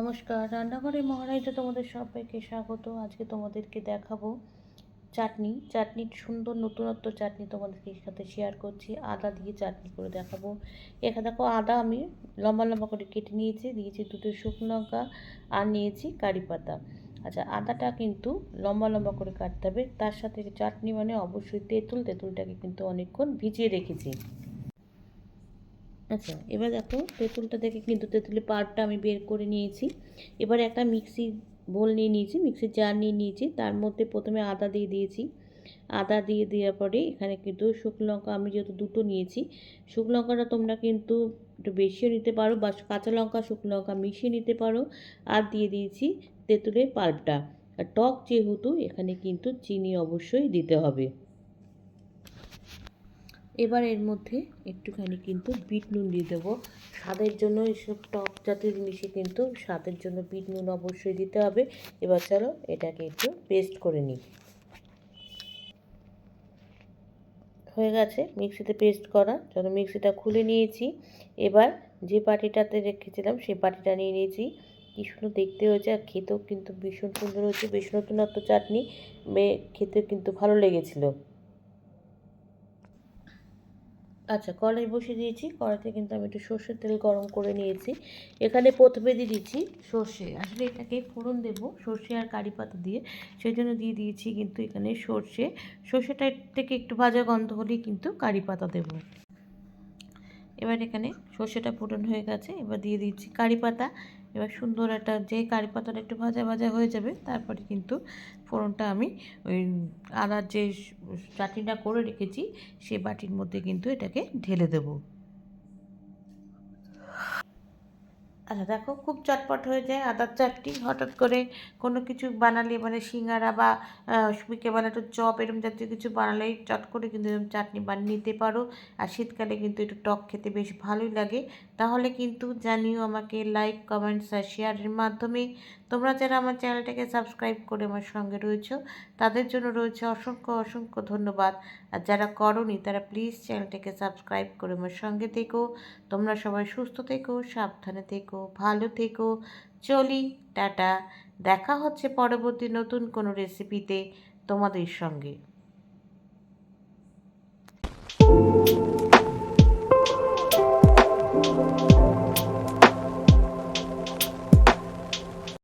নমস্কার রান্নাঘরে মহারাজা তোমাদের সবাইকে স্বাগত। আজকে তোমাদেরকে দেখাবো চাটনি। চাটনির সুন্দর নতুনত্ব চাটনি তোমাদেরকে সাথে শেয়ার করছি। আদা দিয়ে চাটনি করে দেখাবো। এখানে দেখো আদা আমি লম্বা লম্বা করে কেটে নিয়েছি, দিয়েছি দুটো শুকনো লঙ্কা আর নিয়েছি কারি পাতা। আচ্ছা আদাটা কিন্তু লম্বা লম্বা করে কাটতে হবে। তার সাথে চাটনি মানে অবশ্যই তেঁতুল, তেঁতুলটাকে কিন্তু অনেকক্ষণ ভিজিয়ে রেখেছি। আচ্ছা এবার দেখো, তেঁতুলটা থেকে কিন্তু তেঁতুলের পাল্পটা আমি বের করে নিয়েছি। এবার একটা মিক্সি বোল নিয়ে নিয়েছি মিক্সির জার নিয়ে নিয়েছি। তার মধ্যে প্রথমে আদা দিয়ে দিয়েছি। আদা দিয়ে দেওয়ার পরে এখানে কিন্তু শুকনো লঙ্কা, আমি যেহেতু দুটো নিয়েছি, শুকনো লঙ্কাটা তোমরা কিন্তু একটু বেশিও নিতে পারো বা কাঁচা লঙ্কা, শুকনো লঙ্কা মিশিয়ে নিতে পারো। আর দিয়ে দিয়েছি তেঁতুলের পাল্পটা। আর টক যেহেতু, এখানে কিন্তু চিনি অবশ্যই দিতে হবে। এবার এর মধ্যে একটুখানি কিন্তু বিট নুন দিয়ে দেবো। স্বাদের জন্য এসব টক জাতীয় জিনিসে কিন্তু স্বাদের জন্য বিট নুন অবশ্যই দিতে হবে। এবার চলো এটাকে একটু পেস্ট করে নিই। হয়ে গেছে মিক্সিতে পেস্ট করা। চলো মিক্সিটা খুলে নিয়েছি। এবার যে বাটিটাতে রেখেছিলাম সেই বাটিটা নিয়ে নিয়েছি। কী সুন্দর দেখতে হয়েছে আর খেতেও কিন্তু ভীষণ সুন্দর হয়েছে। বেশ নতুনত্ব চাটনি খেতে কিন্তু ভালো লেগেছিলো। আচ্ছা কড়াই বসিয়ে দিয়েছি। কড়াইতে কিন্তু আমি একটু সর্ষের তেল গরম করে নিয়েছি। এখানে প্রথমে দিয়ে দিচ্ছি সর্ষে। আসলে এটাকে ফোড়ন দেবো সর্ষে আর কারি পাতা দিয়ে। সেই জন্য দিয়ে দিয়েছি কিন্তু এখানে সর্ষে। সর্ষেটা থেকে একটু ভাজা গন্ধ হলেই কিন্তু কারি পাতা দেবো। এবার এখানে সর্ষেটা ফোড়ন হয়ে গেছে। এবার দিয়ে দিচ্ছি কারি পাতা। এবার সুন্দর একটা যে কারি পাতাটা একটু ভাজা ভাজা হয়ে যাবে, তারপরে কিন্তু ফোড়নটা আমি ওই আদার যে চাটনিটা করে রেখেছি, সে বাটির মধ্যে কিন্তু এটাকে ঢেলে দেবো। আচ্ছা দেখো খুব চটপট হয়ে যায় আদার চাটনি। হঠাৎ করে কোনো কিছু বানালে মানে সিঙ্গারা বা বিকেবেলা একটু চপ এরকম জাতীয় কিছু বানালেই চট করে কিন্তু এরকম চাটনি বানিয়ে নিতে পারো। আর শীতকালে কিন্তু একটু টক খেতে বেশ ভালোই লাগে। তাহলে কিন্তু জানিও আমাকে লাইক কমেন্টস আর শেয়ারের মাধ্যমে। তোমরা যারা আমার চ্যানেলটাকে সাবস্ক্রাইব করে আমার সঙ্গে রয়েছো, তাদের জন্য রয়েছে অসংখ্য অসংখ্য ধন্যবাদ। আর যারা করনি, তারা প্লিজ চ্যানেলটাকে সাবস্ক্রাইব করে আমার সঙ্গে থেকো। তোমরা সবাই সুস্থ থেকো, সাবধানে থেকো। ভালো থেকো চলি টাটা। দেখা হচ্ছে পরবর্তী নতুন কোনো রেসিপিতে তোমাদের সঙ্গে।